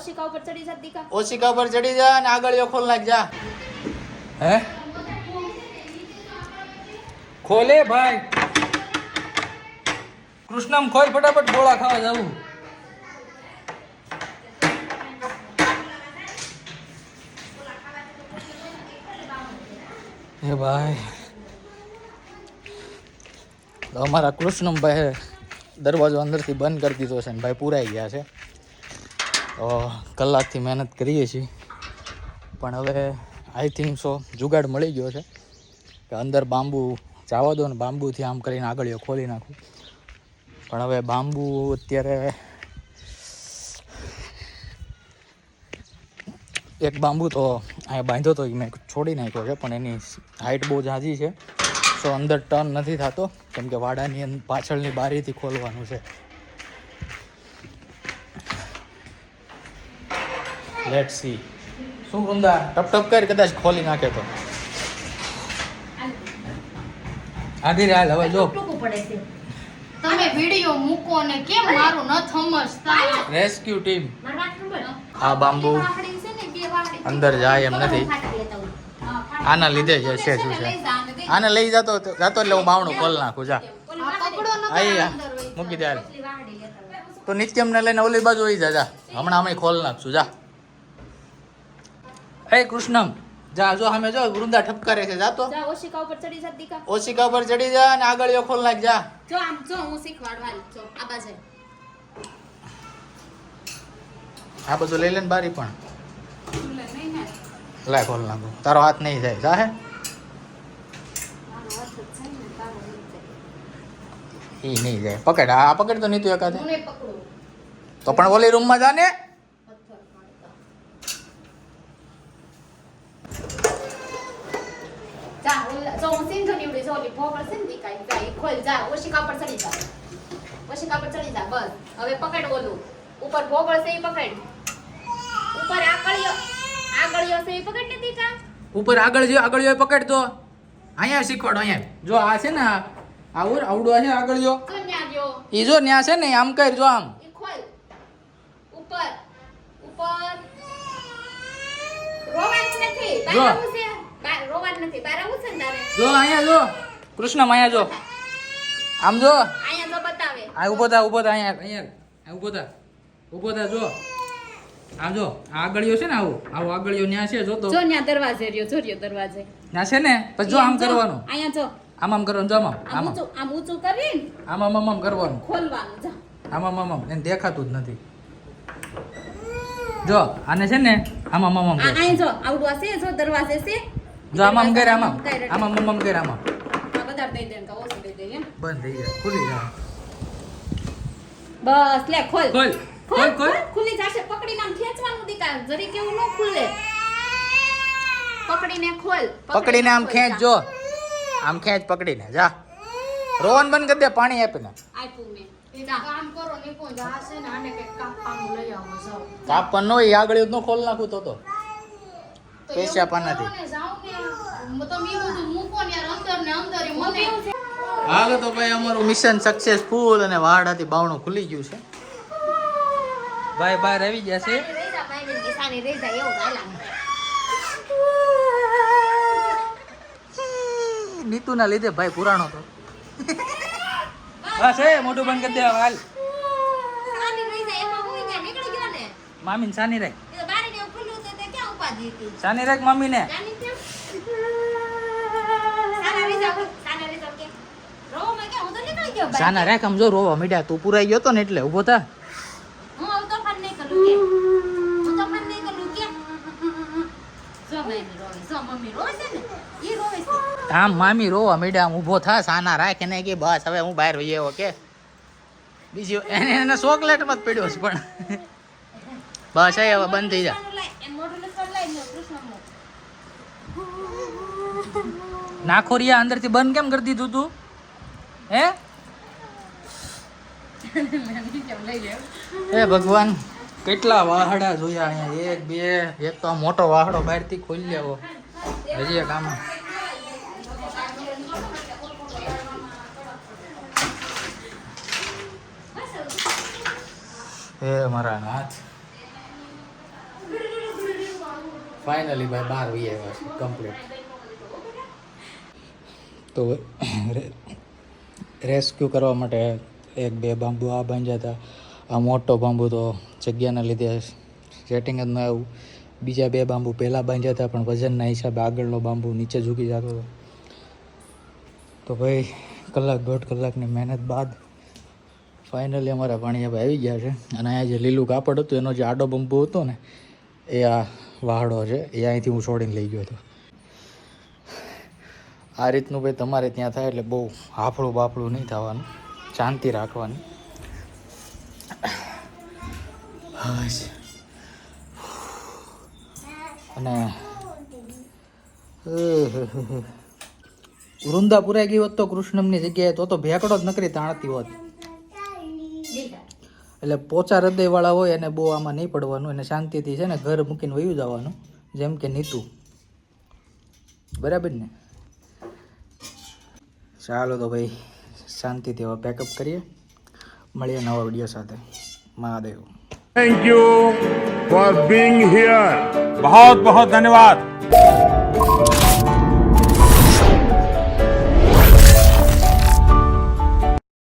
ઓશિકા ઉપર ચડી જા દીકા. ઓશિકા પર ચડી જા અને આગળીઓ ખોલ નાખ જા. હે? ખોલે ભાઈ. કૃષ્ણમ ખોલ ફટાફટ ગોળા ખાવા જવું. હે ભાઈ. તો અમારા કૃષ્ણમભાઈ દરવાજો અંદરથી બંધ કરી દીધો છે ને ભાઈ પૂરાઈ ગયા છે. કલાકથી મહેનત કરીએ છીએ. પણ હવે આઈ થિંક સો જુગાડ મળી ગયો છે કે અંદર બાંબુ જવા દો ને બાંબુથી આમ કરીને આગળીઓ ખોલી નાખું. પણ હવે બાંબુ અત્યારે એક બાંબુ તો અહીંયા બાંધ્યો તો મેં છોડી નાખ્યો છે, પણ એની હાઈટ બહુ ઝાઝી છે. સો અંદર ટર્ન નથી થતો, કેમ કે વાડાની પાછળની બારીથી ખોલવાનું છે. લેટ સી શું વૃંદા ટપ ટપ કરી કદાચ ખોલી નાખે તો. આગળ હાલ હવે જો. ટૂંકું પડે છે. તમે વિડિયો મૂકો ને કેમ મારું ન સમજતા? રેસ્ક્યુ ટીમ આ બાંબુ વાહડી છે ને બે વાહડી અંદર જાય એમ નથી. આના લીધે છે છે શું છે? આને લઈ જતો જતો એટલે હું બાવણું ખોલ નાખું જા. વહી મૂકી દે તો નિત્યમને લઈને ઓલી બાજુ વહી જા જા. હમણાં અમે ખોલ નાખશું જા. એ કૃષ્ણમ જા જો અમે જો વૃંદા ઠપકારે છે જાતો જા ઓશિકા ઉપર ચડી જા દીકા. ઓશિકા ઉપર ચડી જા અને આગળીઓ ખોલ નાખ જા. જો આમ જો હું શીખવાડવાની જો આ બાજુ. આ બધું લઈ લે ને બારી પણ. લે લાય ખોલ નાખો. તારો હાથ નહીં જાય જા હે. ઈ નહીં જાય. પકડ આ પકડ તો નહીં તું એકાદે. હું તો પણ ઓલી રૂમમાં જા ને. જા જો જો જા ઈ ખોલ જા ઓશિકા પર ચડી જા ઓશિકા પર ચડી જા બસ હવે પકડ ઓલું ઉપર ભોગળ છે ઈ પકડ. ઉપર છે પકડ ને દીકા ઉપર આગળ જો આગળ પકડ તો. અહીંયા શીખવાડો અહીંયા. જો આ છે ને આવું આવડું છે આગળ જો. જો ઈ જો ન્યા છે ને આમ કર જો આમ. ખોલ ઉપર. ઉપર. રોવાનું નથી. જો. નથી બહાર આવું છે ને તારે? જો અહીંયા જો. કૃષ્ણ અહીંયા જો. આમ જો. અહીંયા તો બતાવે. આ ઊભો થા ઊભો થા અહીંયા અહીંયા. ઊભો થા. ઊભો થા જો. આમ જો. આ આગળિયો છે ને આવું? આવો આગળિયો ન્યા છે જો તો. જો ન્યા દરવાજે રહ્યો જો રહ્યો દરવાજે. ના છે ને? પછી જો આમ કરવાનું. અહીંયા જો. આમ આમ કરવાનું જો આમ આમ આમ ઊંચું આમ ઊંચું કરીને આમ આમ આમ કરવાનું. ખોલવાનું જો. આમ આમ આમ એને દેખાતું જ નથી. જો આને છે ને આમ આમ આમ આ. અહીં જો આવડું છે જો દરવાજે છે. જો આમાં આમ કર આમાં આમ. કર એટલે. આમ બંધ થઈ ગયા ખુલી જાય. બસ લે ખોલ. ખોલ ખોલ ખોલ ખુલી. જશે. પકડીને આમ ખેંચવાનું દીકા. જરી કેવું ન ખુલે. પકડીને ખોલ પકડીને આમ ખેંચ જો. આમ ખેંચ પકડીને જા. રોવન બંધ કરી દે પાણી આપીને આપ્યું મેં. કાપવાનું લઈ આવો જાઓ. કાપણ નો ઈ આગળ નો ખોલ નાખું તો તો. પૈસા એવું પણ નથી. ને, જાઓ ને તમે એ બધું મૂકો ને યાર? અંદર ને અંદર ય મને. હાલો તો ભાઈ અમારું મિશન સક્સેસફુલ અને વાડાથી બાવણું ખુલી ગયું છે. ભાઈ બહાર આવી ગયા છે. નીતુ. નીતુના લીધે ભાઈ પુરાણો તો. હા છે મોટું બંધ કરી દેવા હાલ. હાલ સાની રહી સાની રાખ મમ્મીને. ને? સાના રાખ આમ જો રોવા મીડ્યા તું પુરાઈ ગયો તો ને એટલે ઊભો થા. મમ્મી મમ્મી ને? આમ મામી રોવા મીડ્યા આમ ઊભો થા સાના રાખ એને કે બસ હવે હું બહાર વહી ઓકે કે. બીજી એને એને ચોકલેટ જ પડ્યો છે પણ. બસ એ હવે બંધ થઈ જા મોઢું લાય, એમ મોઢું લસણ લાય ને કૃષ્ણનું. નાખોરિયા અંદરથી બંધ કેમ કરી દીધું તું? હે? એ ભગવાન, કેટલા વાહડા જોયા અહીંયા? એક, બે, એક તો મોટો વાહડો બહારથી ખોલી લેવો હજી એક આમાં હે મારા નાથ ફાઇનલી ભાઈ બાર વી કમ્પ્લીટ તો રેસ્ક્યુ કરવા માટે એક બે બાંબુ આ બાંધ્યા હતા. આ મોટો બાંબુ તો જગ્યાના લીધે સેટિંગ જ ન આવ્યું. બીજા બે બાંબુ પહેલાં બાંધ્યા હતા, પણ વજનના હિસાબે આગળનો બાંબુ નીચે ઝૂકી જતો હતો. તો ભાઈ, કલાક દોઢ કલાકની મહેનત બાદ ફાઇનલી અમારા ભાણિયા આવી ગયા છે. અને અહીંયા જે લીલું કાપડ હતું, એનો જે આડો બંબુ હતો ને, એ આ વાહડો છે, એ અહીંથી હું છોડીને લઈ ગયો હતો. આ રીતનું ભાઈ તમારે ત્યાં થાય એટલે બહુ હાફળું બાફળું નહીં થવાનું. શાંતિ રાખવાની. અને વૃંદા પુરાઈ ગઈ હોત તો કૃષ્ણમની જગ્યાએ તો તો ભેકડો જ નકરી તાણતી હોત. એટલે પોચા હૃદયવાળા હોય એને બહુ આમાં નહીં પડવાનું. એને શાંતિથી છે ને ઘર મૂકીને વયું જવાનું. જેમ કે નીતુ. બરાબર ને? ચાલો તો ભાઈ શાંતિથી હવે પેકઅપ કરીએ. મળીએ નવા વીડિયો સાથે. Mahadev. Thank you for being here બહુ બહુ ધન્યવાદ